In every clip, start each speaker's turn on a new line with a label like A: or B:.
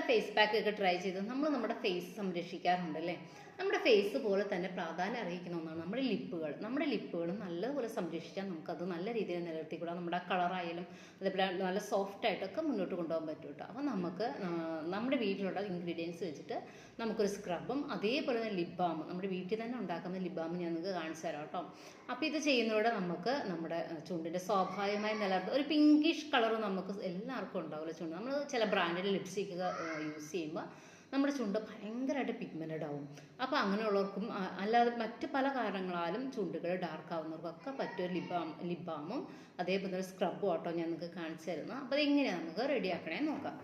A: Face pack ഒക്കെ try ചെയ്ത് നമ്മൾ നമ്മുടെ ഫേസ് സംരക്ഷിക്കാറുണ്ട് അല്ലേ? നമ്മുടെ ഫേസ് പോലെ തന്നെ പ്രാധാന്യം അറിയിക്കുന്ന ഒന്നാണ് നമ്മുടെ ലിപ്പുകൾ. നമ്മുടെ ലിപ്പുകൾ നല്ലപോലെ സംരക്ഷിച്ചാൽ നമുക്കത് നല്ല രീതിയിൽ നിലനിർത്തിക്കൂടാം. നമ്മുടെ കളറായാലും അതേപോലെ നല്ല സോഫ്റ്റ് ആയിട്ടൊക്കെ മുന്നോട്ട് കൊണ്ടുപോകാൻ പറ്റും കേട്ടോ അപ്പോൾ നമുക്ക് നമ്മുടെ വീട്ടിലുള്ള ഇൻഗ്രീഡിയൻസ് വെച്ചിട്ട് നമുക്കൊരു സ്ക്രബും അതേപോലെ തന്നെ ലിപ് ബാം നമ്മുടെ വീട്ടിൽ തന്നെ ഉണ്ടാക്കുന്ന ലിപ് ബാം ഞാൻ നിങ്ങൾക്ക് കാണിച്ചു തരാം കേട്ടോ അപ്പോൾ ഇത് ചെയ്യുന്നതോടെ നമുക്ക് നമ്മുടെ ചുണ്ടിന്റെ സ്വാഭാവികമായ നിലനിർത്ത ഒരു പിങ്കിഷ് കളർ നമുക്ക് എല്ലാവർക്കും ഉണ്ടാവില്ല ചുണ്ട്. നമ്മൾ ചില ബ്രാൻഡിന്റെ ലിപ്സ്റ്റിക്ക് യൂസ് ചെയ്യുമ്പോൾ നമ്മുടെ ചുണ്ട് ഭയങ്കരമായിട്ട് പിഗ്മെന്റഡ് ആവും. അപ്പോൾ അങ്ങനെയുള്ളവർക്കും അല്ലാതെ മറ്റ് പല കാരണങ്ങളാലും ചുണ്ടുകൾ ഡാർക്ക് ആവുന്നവർക്കൊക്കെ പറ്റിയ ലിബാം ലിബാമും അതേപോലെ തന്നെ സ്ക്രബും ആട്ടോ ഞാൻ നിങ്ങൾക്ക് കാണിച്ചു തരുന്നത്. അപ്പോൾ അതെങ്ങനെയാണ് നമുക്ക് റെഡിയാക്കണേ നോക്കാം.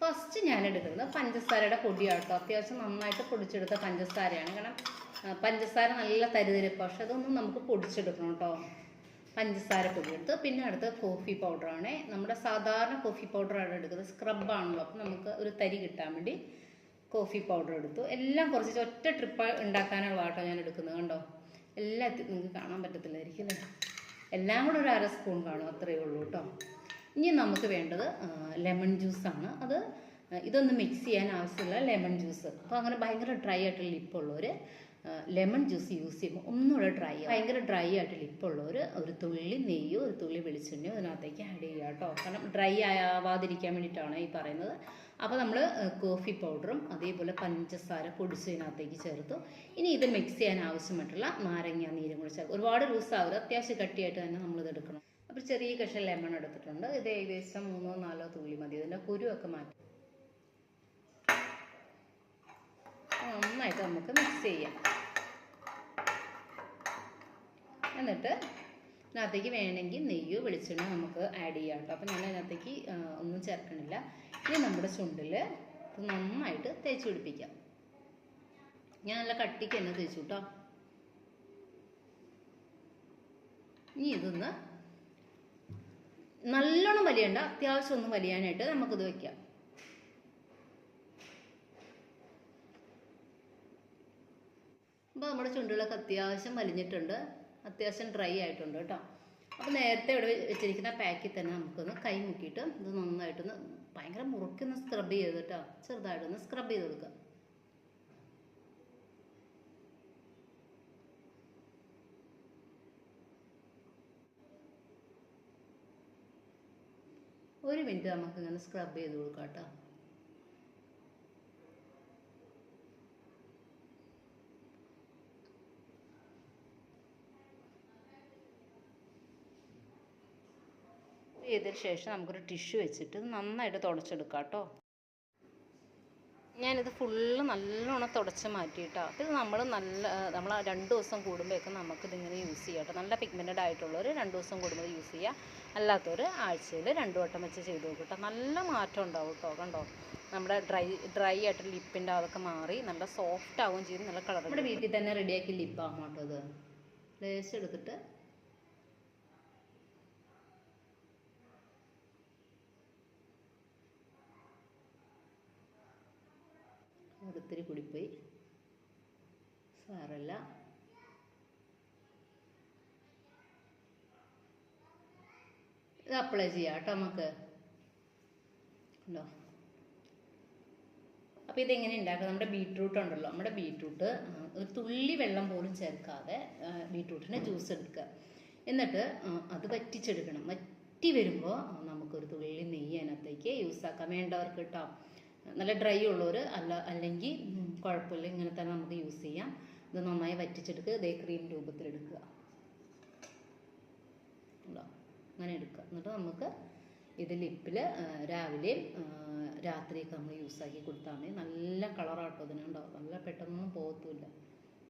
A: ഫസ്റ്റ് ഞാൻ എടുക്കുന്നത് പഞ്ചസാരയുടെ പൊടിയാട്ടോ. അത്യാവശ്യം നന്നായിട്ട് പൊടിച്ചെടുത്ത പഞ്ചസാരയാണ്. കാരണം പഞ്ചസാര നല്ല തരിതരിപ്പ്. പക്ഷെ അതൊന്നും നമുക്ക് പൊടിച്ചെടുക്കണം കേട്ടോ പഞ്ചസാര പൊടി എടുത്ത്. പിന്നെ അടുത്ത് കോഫി പൗഡറാണ് നമ്മുടെ സാധാരണ കോഫി പൗഡറാണ് എടുക്കുന്നത്. സ്ക്രബാണല്ലോ അപ്പം നമുക്ക് ഒരു തരി കിട്ടാൻ വേണ്ടി കോഫി പൗഡർ എടുത്തു. എല്ലാം കുറച്ച് ഒറ്റ ട്രിപ്പ് ഉണ്ടാക്കാനുള്ള വാട്ടോ ഞാൻ എടുക്കുന്നത്. കണ്ടോ? എല്ലാം നിങ്ങൾക്ക് കാണാൻ പറ്റത്തില്ലായിരിക്കും അല്ലേ? എല്ലാം കൂടെ ഒരു അര സ്പൂൺ കാണും. അത്രയേ ഉള്ളൂ കേട്ടോ. ഇനി നമുക്ക് വേണ്ടത് ലെമൺ ജ്യൂസാണ് അത് ഇതൊന്ന് മിക്സ് ചെയ്യാൻ ആവശ്യമുള്ള ലെമൺ ജ്യൂസ് അപ്പോൾ അങ്ങനെ ഭയങ്കര ഡ്രൈ ആയിട്ടുള്ള ലിപ്പുള്ളവർ ലെമൺ ജ്യൂസ് യൂസ് ചെയ്യുമ്പോൾ ഒന്നുകൂടെ ഡ്രൈ ഭയങ്കര ഡ്രൈ ആയിട്ട് ലിപ്പുള്ളവർ ഒരു തുള്ളി നെയ്യോ ഒരു തുള്ളി വെളിച്ചെണ്ണയോ അതിനകത്തേക്ക് ആഡ് ചെയ്യുക കേട്ടോ. കാരണം ഡ്രൈ ആവാതിരിക്കാൻ വേണ്ടിയിട്ടാണ് ഈ പറയുന്നത്. അപ്പോൾ നമ്മൾ കോഫി പൗഡറും അതേപോലെ പഞ്ചസാര പൊടിച്ചതിനകത്തേക്ക് ചേർത്തു. ഇനി ഇത് മിക്സ് ചെയ്യാൻ ആവശ്യമായിട്ടുള്ള നാരങ്ങ നീരും കൂടി ചേർക്കും ഒരുപാട് ലൂസ് ആവരുത്. അത്യാവശ്യം കട്ടിയായിട്ട് തന്നെ നമ്മളിത് എടുക്കണം. അപ്പോൾ ചെറിയ കഷ്ണം ലെമൺ എടുത്തിട്ടുണ്ട്. ഇത് ഏകദേശം മൂന്നോ നാലോ തുള്ളി മതി. ഇതിന്റെ കുരുവൊക്കെ മാറ്റി നന്നായിട്ട് നമുക്ക് മിക്സ് ചെയ്യാം. എന്നിട്ട് ഇതിനകത്തേക്ക് വേണമെങ്കിൽ നെയ്യോ വെളിച്ചെണ്ണ നമുക്ക് ആഡ് ചെയ്യാം കേട്ടോ. അപ്പോൾ ഞാൻ അതിനകത്തേക്ക് ഒന്നും ചേർക്കണില്ല. ഇനി നമ്മുടെ ചുണ്ടിൽ നന്നായിട്ട് തേച്ച് പിടിപ്പിക്കാം. ഞാൻ നല്ല കട്ടിക്ക് തന്നെ തേച്ചു കേട്ടോ. ഇനി ഇതൊന്ന് നല്ലോണം വലിയണ്ട. അത്യാവശ്യം ഒന്ന് വലിയാനായിട്ട് നമുക്കിത് വെക്കാം. അപ്പോൾ നമ്മുടെ ചുണ്ടുകളൊക്കെ അത്യാവശ്യം വലിഞ്ഞിട്ടുണ്ട്. അത്യാവശ്യം ഡ്രൈ ആയിട്ടുണ്ട് കേട്ടോ. അപ്പോൾ നേരത്തെ ഇവിടെ വെച്ചിരിക്കുന്ന പാക്കിൽ തന്നെ നമുക്കൊന്ന് കൈ മുക്കിയിട്ട് ഇത് നന്നായിട്ടൊന്ന് ഭയങ്കര മുറുക്കൊന്ന് സ്ക്രബ് ചെയ്ത് കേട്ടോ. ചെറുതായിട്ടൊന്ന് സ്ക്രബ് ചെയ്ത് കൊടുക്കുക ഒരു മിനിറ്റ് നമുക്ക് ഇങ്ങനെ സ്ക്രബ് ചെയ്ത് കൊടുക്കാം കേട്ടോ. ചെയ്തതിന് ശേഷം നമുക്കൊരു ടിഷ്യൂ വെച്ചിട്ട് നന്നായിട്ട് തുടച്ചെടുക്കാം കേട്ടോ. ഞാനിത് ഫുള്ള് നല്ലോണം തുടച്ച് മാറ്റിയിട്ടോ. അപ്പോൾ ഇത് നമ്മൾ നല്ല നമ്മൾ രണ്ട് ദിവസം കൂടുമ്പോഴേക്കും നമുക്കിതിങ്ങനെ യൂസ് ചെയ്യാം കേട്ടോ. നല്ല പിഗ്മെന്റഡ് ആയിട്ടുള്ളവർ രണ്ട് ദിവസം കൂടുമ്പോൾ യൂസ് ചെയ്യുക അല്ലാത്തവർ ആഴ്ചയിൽ രണ്ട് വട്ടം വെച്ച് ചെയ്ത് നോക്കും കേട്ടോ. നല്ല മാറ്റം ഉണ്ടാവും കേട്ടോ. കണ്ടോ? നമ്മുടെ ഡ്രൈ ഡ്രൈ ആയിട്ട് ലിപ്പിന്റെ അതൊക്കെ മാറി നല്ല സോഫ്റ്റ് ആവുകയും ചെയ്യും. നല്ല കളർ നമ്മുടെ വീട്ടിൽ തന്നെ റെഡിയാക്കി ലിപ്പാകും കേട്ടോ ഇത്? ലേസ് എടുത്തിട്ട് ഒത്തിരി കൂടിപ്പോയി. സാറല്ല. ഇത് അപ്ലൈ ചെയ്യാം കേട്ടോ നമുക്ക്. ഉണ്ടോ അപ്പോൾ ഇതെങ്ങനെ ഉണ്ടാക്കുക നമ്മുടെ ബീട്രൂട്ട് ഉണ്ടല്ലോ. നമ്മുടെ ബീട്രൂട്ട് ഒരു തുള്ളി വെള്ളം പോലും ചേർക്കാതെ ബീട്രൂട്ടിന്റെ ജ്യൂസ് എടുക്കുക. എന്നിട്ട് അത് വറ്റിച്ചെടുക്കണം. വറ്റി വരുമ്പോൾ നമുക്കൊരു തുള്ളി നെയ്യ് അതിനകത്തേക്ക് യൂസ് ആക്കാം. വേണ്ടവർക്ക് കേട്ടോ. നല്ല ഡ്രൈ ഉള്ളവർ അല്ല അല്ലെങ്കിൽ കുഴപ്പമില്ല. ഇങ്ങനെ തന്നെ നമുക്ക് യൂസ് ചെയ്യാം. ഇത് നന്നായി വറ്റിച്ചെടുക്കുക. ഇതേ ക്രീം രൂപത്തിലെടുക്കുക. അങ്ങനെ എടുക്കുക. എന്നിട്ട് നമുക്ക് ഇത് ലിപ്പിൽ രാവിലെയും രാത്രിയൊക്കെ നമ്മൾ ആക്കി കൊടുത്താൽ മതി. നല്ല കളറാട്ടോ ഇതിനുണ്ടാവും നല്ല പെട്ടെന്നൊന്നും പോകത്തുമില്ല